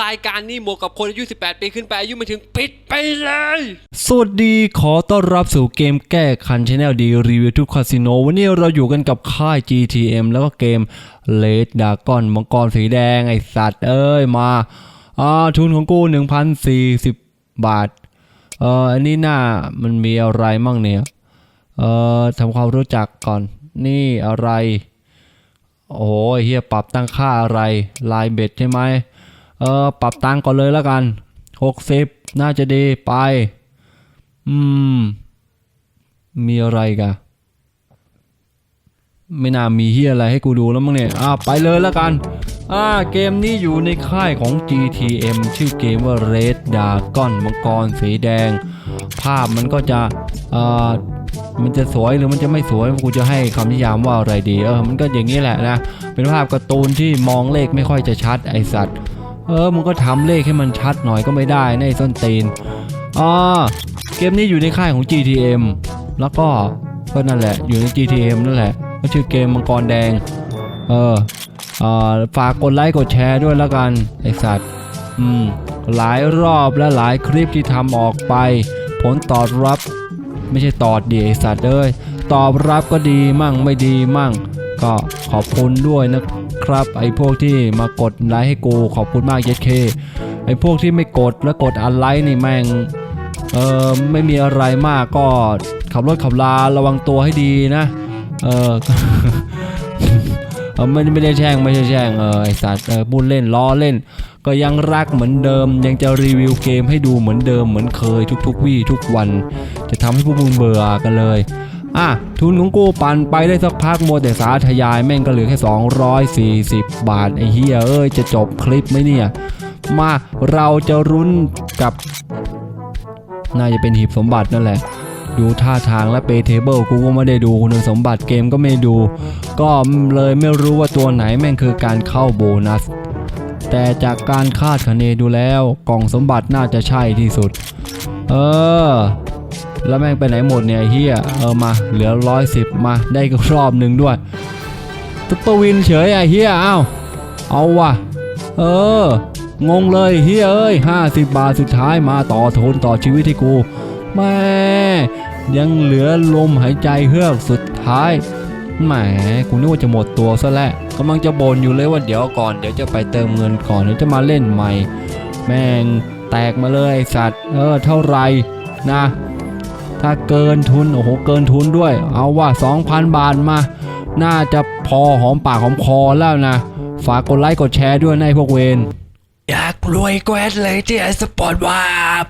รายการนี้เหมาะกับคนอายุ 18 ปีขึ้นไปอายุไม่ถึงปิดไปเลย สวัสดีขอต้อนรับสู่เกมแก้คันชแนลดีรีวิวทุกคาสิโนวันนี้เราอยู่กันกับค่าย GTM แล้วก็เกม l e d d a g o n มังกรสีแดงไอสัตว์เอ้ยมาอ่าทุนของกู 1,040 บาท เอ่ออันนี้หน้ามันมีอะไรมั่งเนี่ย เอ่อทำความรู้จักก่อนนี่อะไร โอ้ยเฮียปรับตั้งค่าอะไรลายเบ็ดใช่ไหม เออปรับตังก่อนเลยแล้วกัน60น่าจะดีไป อืม มีอะไรกะไม่น่ามีเฮียอะไรให้กูดูแล้วมั้งเนี่ย อ่าไปเลยแล้วกัน อ่าเกมนี้อยู่ในค่ายของ GTM ชื่อเกมว่า Red Dragon มังกรสีแดง ภาพมันก็จะเอ่อมันจะสวยหรือมันจะไม่สวยกูจะให้คำนิยามว่าอะไรดี เออ มันก็อย่างนี้แหละนะ เป็นภาพการ์ตูนที่มองเลขไม่ค่อยจะชัดไอสัตว์ เออมึงก็ทำเลขให้มันชัดหน่อยก็ไม่ได้ในะไอ้ส้นตีนอ่าเกมนี้อยู่ในค่ายของ GTM แล้วก็ก็นั่นแหละอยู่ใน GTM นั่นแหละก็ชื่อเกมมังกรแดง เอออ่าฝากกดไลค์กดแชร์ด้วยแล้วกันไอสัตว์อืมหลายรอบและหลายคลิปที่ทำออกไป ผลตอบรับ ไม่ใช่ตอดดีไอสัตว์เอ้ยตอบรับก็ดีมั่งไม่ดีมั่ง ก็ขอบคุณด้วยนะครับ ครับ ไอ้พวกที่มากดไลค์ให้กูขอบคุณมากเยสเคไอ้พวกที่ไม่กดแล้วกดอันไลค์นี่แม่งเออไม่มีอะไรมากก็ขับรถขับลาระวังตัวให้ดีนะ เออเออไม่ไม่ได้แช่งไม่ใช่แช่งเออไอสัตว์เออพูดเล่นล้อเล่น ก็ยังรักเหมือนเดิม ยังจะรีวิวเกมให้ดูเหมือนเดิมเหมือนเคยทุกๆวี่ทุกวัน จะทำให้พวกมึงเบื่อกันเลย อะทุนของกูปั่นไปได้สักพักโมแต่สาทยายแม่งก็เหลือแค่ 240 บาทไอ้เฮียเอ้ยจะจบคลิปไหมเนี่ย มาเราจะรุ้นกับ น่าจะเป็นหีบสมบัตินั่นแหละ ดูท่าทางและเปเทเบิลกูก็ไม่ได้ดูคุณสมบัติเกมก็ไม่ดู ก็เลยไม่รู้ว่าตัวไหนแม่งคือการเข้าโบนัส แต่จากการคาดคะเนดูแล้วกล่องสมบัติน่าจะใช่ที่สุด เออ แล้วแม่งไปไหนหมดเนี่ยเฮียเออมาเหลือร้อยสิบมาได้อีกรอบหนึ่งด้วยตุ๊ปวินเฉยไอ้เฮียเอ้าเอาวะเอองงเลยเฮียเอ้ยห้าสิบบาทสุดท้ายมาต่อทุนต่อชีวิตให้กูแม่ยังเหลือลมหายใจเฮือกสุดท้ายแหมกูนึกว่าจะหมดตัวซะแล้วกำลังจะบ่นอยู่เลยว่าเดี๋ยวก่อนเดี๋ยวจะไปเติมเงินก่อนเดี๋ยวจะมาเล่นใหม่ แม่งแตกมาเลยไอสัตว์ เออเท่าไหรนะ ถ้าเกินทุนโอ้โหเกินทุนด้วย เอาว่า 2,000 บาทมา น่าจะพอหอมปากหอมคอแล้วนะ ฝากกดไลค์กดแชร์ด้วยในพวกเวนอยากรวยแกวดเลยที่ไอสปอร์ตวาบ